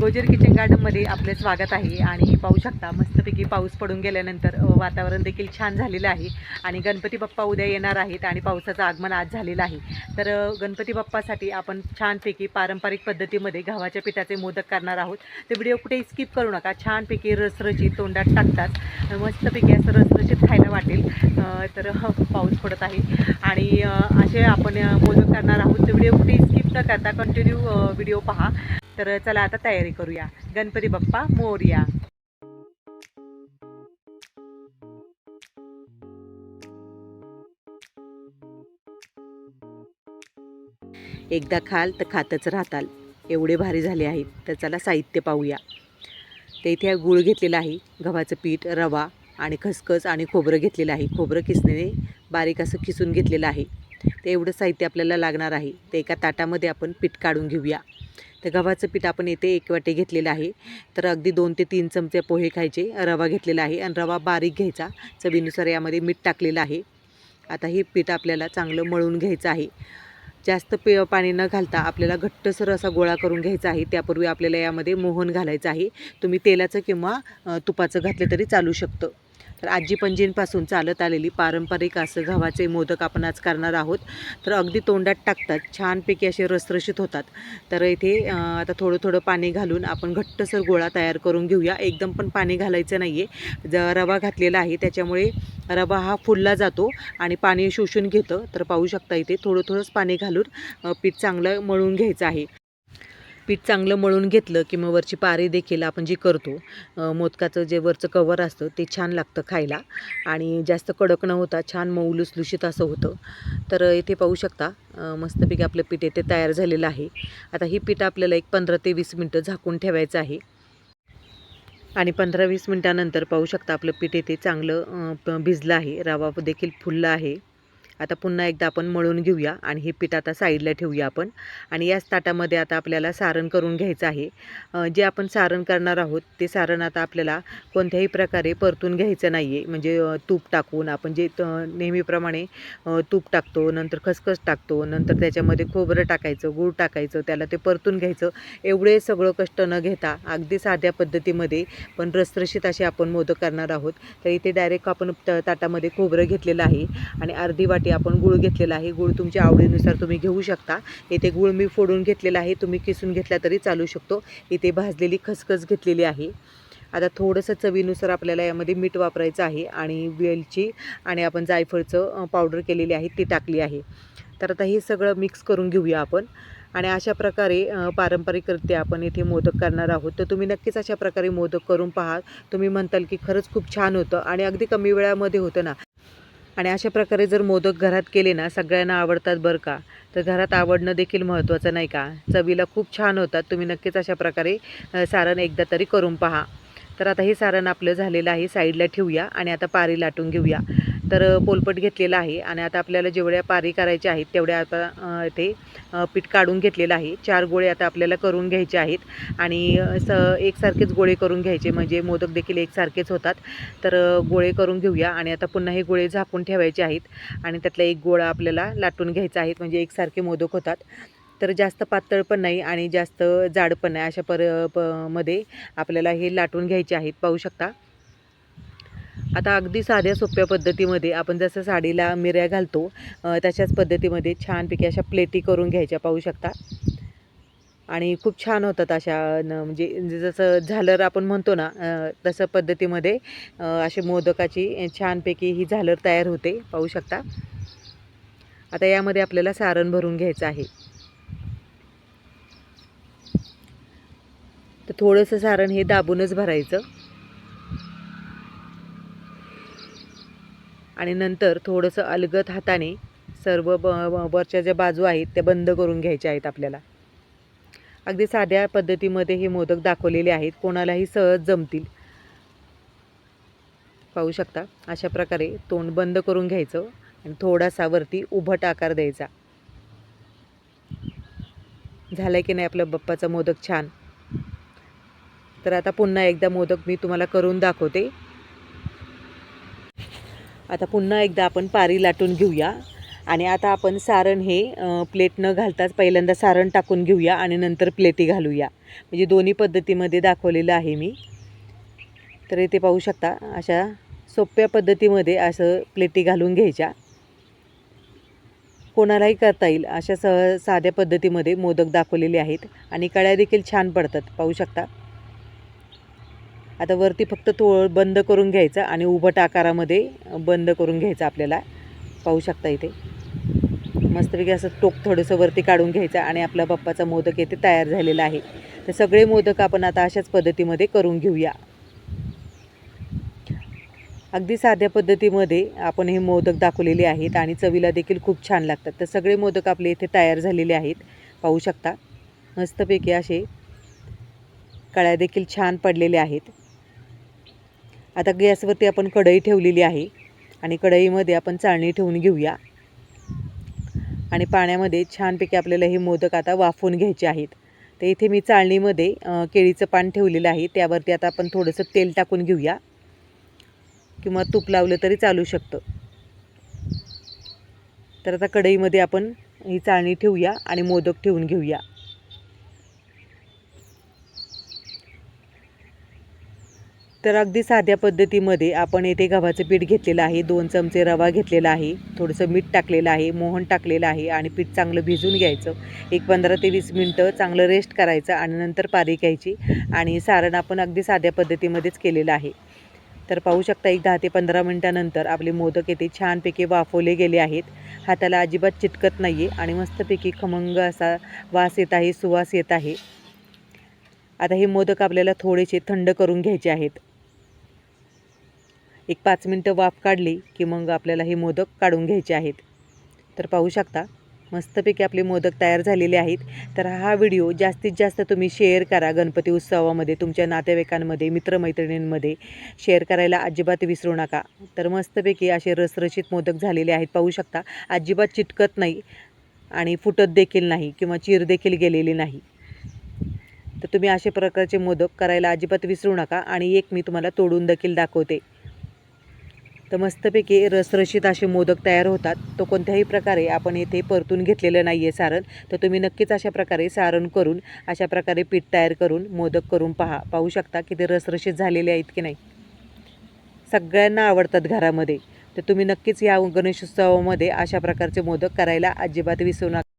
गोजर kitchen गार्डनमध्ये आपले स्वागत आहे आणि पाहू शकता मस्तपैकी पाऊस पडून गेल्यानंतर वातावरण देखील छान झालेलं आहे. आणि गणपती बाप्पा उद्या येणार आहेत आणि पावसाचं आगमन आज झालेलं आहे. तर गणपती बाप्पासाठी आपण छानपैकी पारंपरिक पद्धतीमध्ये गव्हाच्या पिठाचे मोदक करणार आहोत. तर व्हिडिओ कुठेही स्किप करू नका. छानपैकी रसरचित तोंडात टाकतात. मस्तपैकी असं रसरचीत खायला वाटेल. तर ह, पाऊस पडत आहे. आणि असे आपण मोदक करणार आहोत. तर व्हिडिओ कुठे स्किप न करता कंटिन्यू व्हिडिओ पहा. तर चला आता तयारी करूया. गणपती बाप्पा मोरया. एकदा खाल तर खातच राहताल. एवढे भारी झाले आहेत तर चला साहित्य पाहूया. तर इथे गुळ घेतलेला आहे गव्हाचं पीठ रवा आणि खसखस आणि खोबरं घेतलेलं आहे. खोबरं किसणीने बारीक असं किसून घेतलेलं आहे. ते एवढं साहित्य आपल्याला लागणार आहे. ते एका ताटामध्ये आपण पीठ काढून घेऊया. तर गव्हाचं पीठ आपण येथे एक वाटे घेतलेलं आहे. तर अगदी दोन ते तीन चमचे पोहे खायचे रवा घेतलेला आहे आणि रवा बारीक घ्यायचा. चवीनुसार यामध्ये मीठ टाकलेलं आहे. आता हे पीठ आपल्याला चांगलं मळून घ्यायचं आहे. जास्त पे पाणी न घालता आपल्याला घट्टसर असा गोळा करून घ्यायचा आहे. त्यापूर्वी आपल्याला यामध्ये मोहन घालायचं आहे. तुम्ही तेलाचं किंवा तुपाचं घातलं तरी चालू शकतं. तर आजी पणजींपासून चालत आलेली पारंपरिक असं गव्हाचे मोदक आपण आज करणार आहोत. तर अगदी तोंडात टाकतात छानपैकी असे रसरशीत होतात. तर इथे आता थोडं थोडं पाणी घालून आपण घट्टसर गोळा तयार करून घेऊया. एकदम पण पाणी घालायचं नाही आहे ज रवा घातलेला आहे त्याच्यामुळे रवा हा फुलला जातो आणि पाणी शोषून घेतं. तर पाहू शकता इथे थोडं थोडंच पाणी घालून पीठ चांगलं मळून घ्यायचं आहे. पीठ चांगलं मळून घेतलं की मग वरची पारी देखील आपण जी करतो मोदकाचं जे वरचं कवर असतं ते छान लागतं खायला. आणि जास्त कडक न होता छान मऊ लुसलुशीत असं होतं. तर इथे पाहू शकता मस्तपैकी आपलं पीठ येथे तयार झालेलं आहे. आता ही पीठ आपल्याला एक पंधरा ते वीस मिनटं झाकून ठेवायचं आहे. आणि पंधरा वीस मिनटानंतर पाहू शकता आपलं पीठ येथे चांगलं प- भिजलं आहे. रवा देखील फुललं आहे. आता पुन्हा एकदा आपण मळून घेऊया आणि हे पीठ आता साईडला ठेवूया आपण. आणि याच ताटामध्ये आता आपल्याला सारण करून घ्यायचं आहे. जे आपण सारण करणार आहोत ते सारण आता आपल्याला कोणत्याही प्रकारे परतून घ्यायचं नाही आहे म्हणजे तूप टाकून आपण जे नेहमीप्रमाणे तूप टाकतो नंतर खसखस टाकतो नंतर त्याच्यामध्ये खोबरं टाकायचं गूळ टाकायचं त्याला ते परतून घ्यायचं. एवढे सगळं कष्ट न घेता अगदी साध्या पद्धतीमध्ये पण रसरशीत असे आपण मोदक करणार आहोत. तर इथे डायरेक्ट आपण त- ताटामध्ये खोबरं घेतलेलं आहे. आणि अर्धी वाटी आपण गूळ घेतलेला आहे. गूळ तुमच्या आवडीनुसार तुम्ही घेऊ शकता. इथे गूळ मी फोडून घेतलेला आहे. तुम्ही किसून घेतला तरी चालू शकतो. इथे भाजलेली खसखस घेतलेली आहे. आता थोडंसं चवीनुसार आपल्याला यामध्ये मीठ वापरायचं आहे आणि वेलची आणि आपण जायफळचं पावडर केलेली आहे. ती टाकली आहे. तर आता हे सगळं मिक्स करून घेऊया आपण. आणि अशा प्रकारे पारंपरिकरित्या आपण इथे मोदक करणार आहोत. तर तुम्ही नक्कीच अशा प्रकारे मोदक करून पहा. तुम्ही म्हणताल की खरंच खूप छान होतं आणि अगदी कमी वेळामध्ये होतं ना. आणि अशा प्रकारे जर मोदक घरात केले ना सगळ्यांना आवडतात बरं का? तर घरात आवडणं देखील महत्त्वाचं नाही का? चवीला खूप छान होतात. तुम्ही नक्कीच अशा प्रकारे सारण एकदा तरी करून पहा. तर आता हे सारण आपलं झालेलं आहे साईडला ठेवूया आणि आता पारी लाटून घेऊया. तर पोलपट घेतलेला आहे आणि आता आपल्याला जेवढ्या पारी करायच्या आहेत तेवढ्या आता ते पीठ काढून घेतलेलं आहे. चार गोळे आता आपल्याला करून घ्यायचे आहेत आणि स एकसारखेच गोळे करून घ्यायचे म्हणजे मोदक देखील एकसारखेच होतात. तर गोळे करून घेऊया आणि आता पुन्हा हे गोळे झाकून ठेवायचे आहेत आणि त्यातला एक गोळा आपल्याला लाटून घ्यायचा आहे म्हणजे एकसारखे मोदक होतात. तर जास्त पातळ पण नाही आणि जास्त जाड पण नाही अशा पर प मध्ये आपल्याला हे लाटून घ्यायचे आहेत पाहू शकता. आता अगदी साध्या सोप्या पद्धतीमध्ये आपण जसं साडीला मिऱ्या घालतो तशाच पद्धतीमध्ये छानपैकी अशा प्लेटी करून घ्यायच्या पाहू शकता. आणि खूप छान होतात अशा न म्हणजे जसं झालर आपण म्हणतो ना तसं पद्धतीमध्ये असे मोदकाची छानपैकी ही झालर तयार होते पाहू शकता. आता यामध्ये आपल्याला सारण भरून घ्यायचं आहे. तर थोडंसं सारण हे दाबूनच भरायचं. आणि नंतर थोडंसं अलगद हाताने सर्व ब ब- वरच्या ज्या बाजू आहेत त्या बंद करून घ्यायच्या आहेत आपल्याला. अगदी साध्या पद्धतीमध्ये हे मोदक दाखवलेले आहेत. कोणालाही सहज जमतील. पाहू शकता अशा प्रकारे तोंड बंद करून घ्यायचं आणि थोडासा वरती उभट आकार द्यायचा. झालं की नाही आपलं बाप्पाचा मोदक छान? तर आता पुन्हा एकदा मोदक मी तुम्हाला करून दाखवते. आता पुन्हा एकदा आपण पारी लाटून घेऊया. आणि आता आपण सारण हे प्लेट न घालताच पहिल्यांदा सारण टाकून घेऊया आणि नंतर प्लेटी घालूया. म्हणजे दोन्ही पद्धतीमध्ये दाखवलेलं आहे मी. तर इथे पाहू शकता अशा सोप्या पद्धतीमध्ये असं प्लेटी घालून घ्यायच्या. कोणालाही करता येईल अशा सह साध्या पद्धतीमध्ये मोदक दाखवलेले आहेत. आणि कळ्या देखील छान पडतात पाहू शकता. आता वरती फक्त तो बंद करून घ्यायचा आणि उभट आकारामध्ये बंद करून घ्यायचं आपल्याला. पाहू शकता इथे. मस्तपैकी असं टोक थोडंसं वरती काढून घ्यायचं आणि आपला बाप्पाचा मोदक येथे तयार झालेला आहे. तर सगळे मोदक आपण आता अशाच पद्धतीमध्ये करून घेऊया. अगदी साध्या पद्धतीमध्ये आपण हे मोदक दाखवलेले आहेत आणि चवीला देखील खूप छान लागतात. तर सगळे मोदक आपले इथे तयार झालेले आहेत. पाहू शकता. मस्तपैकी असे कळ्या देखील छान पडलेल्या आहेत. आता गॅसवरती आपण कढई ठेवलेली आहे आणि कढईमध्ये आपण चाळणी ठेवून घेऊया. आणि पाण्यामध्ये छानपैकी आपल्याला हे मोदक आता वाफवून घ्यायचे आहेत. तर इथे मी चाळणीमध्ये केळीचं पान ठेवलेलं आहे. त्यावरती आता आपण थोडंसं तेल टाकून घेऊया. किंवा तूप लावलं तरी चालू शकतं. तर आता कढईमध्ये आपण ही चाळणी ठेवूया आणि मोदक ठेवून घेऊया. तर अगदी साध्या पद्धतीमध्ये आपण येथे गव्हाचं पीठ घेतलेलं आहे. दोन चमचे रवा घेतलेला आहे. थोडंसं मीठ टाकलेलं आहे. मोहन टाकलेलं आहे आणि पीठ चांगलं भिजून घ्यायचं. एक पंधरा ते वीस मिनटं चांगलं रेस्ट करायचं आणि नंतर पारी घ्यायची आणि सारण आपण अगदी साध्या पद्धतीमध्येच केलेलं आहे. तर पाहू शकता एक दहा ते पंधरा मिनटानंतर आपले मोदक येथे छानपैकी वाफवले गेले आहेत. हाताला अजिबात चिटकत नाही आहे आणि मस्तपैकी खमंग असा वास येत आहे सुवास येत आहे. आता हे मोदक आपल्याला थोडेसे थंड करून घ्यायचे आहेत. एक पाच मिनटं वाफ काढली की मग आपल्याला हे मोदक काढून घ्यायचे आहेत. तर पाहू शकता मस्तपैकी आपले मोदक तयार झालेले आहेत. तर हा व्हिडिओ जास्तीत जास्त तुम्ही शेअर करा गणपती उत्सवामध्ये तुमच्या नातेवाईकांमध्ये मित्रमैत्रिणींमध्ये. शेअर करायला अजिबात विसरू नका. तर मस्तपैकी असे रसरशीत मोदक झालेले आहेत. पाहू शकता अजिबात चिटकत नाही आणि फुटत देखील नाही किंवा चीर देखील गेलेली नाही. तर तुम्ही अशा प्रकारचे मोदक करायला अजिबात विसरू नका आणि एक मी तुम्हाला तोडून देखील दाखवते. तर मस्तपैकी रसरशीत असे मोदक तयार होतात. तो कोणत्याही प्रकारे आपण येथे परतून घेतलेलं नाही आहे सारण. तर तुम्ही नक्कीच अशा प्रकारे सारण करून अशा प्रकारे पीठ तयार करून मोदक करून पहा. पाहू शकता की ते रसरशीत झालेले आहेत की नाही. सगळ्यांना आवडतात घरामध्ये. तर तुम्ही नक्कीच या गणेशोत्सवामध्ये अशा प्रकारचे मोदक करायला अजिबात विसरू नका.